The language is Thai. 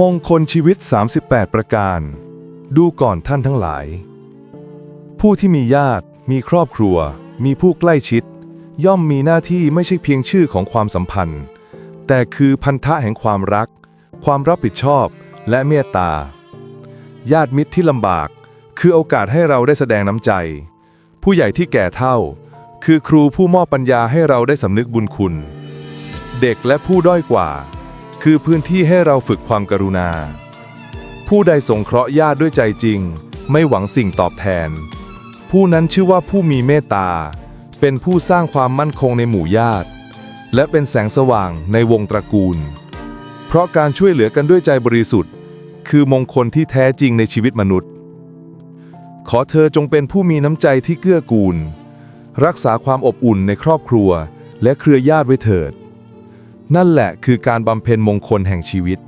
มงคลชีวิต 38 ประการ ดูก่อนท่านทั้งหลาย ผู้ที่มีญาติ มีครอบครัว มีผู้ใกล้ชิด ย่อมมีหน้าที่ไม่ใช่เพียงชื่อของความสัมพันธ์ แต่คือพันธะแห่งความรัก ความรับผิดชอบและเมตตา ญาติมิตรที่ลำบาก คือโอกาสให้เราได้แสดงน้ำใจ ผู้ใหญ่ที่แก่เท่า คือครูผู้มอบปัญญาให้เราได้สำนึกบุญคุณ เด็กและผู้ด้อยกว่า คือพื้นที่ให้เราฝึกความกรุณา ผู้ใดสงเคราะห์ญาติด้วยใจจริง ไม่หวังสิ่งตอบแทน ผู้นั้นชื่อว่าผู้มีเมตตา เป็นผู้สร้างความมั่นคงในหมู่ญาติ และเป็นแสงสว่างในวงตระกูล เพราะการช่วยเหลือกันด้วยใจบริสุทธิ์ คือมงคลที่แท้จริงในชีวิตมนุษย์ ขอเธอจงเป็นผู้มีน้ำใจที่เกื้อกูล รักษาความอบอุ่นในครอบครัว และเครือญาติไว้เถิด นั่นแหละคือการบำเพ็ญมงคลแห่งชีวิต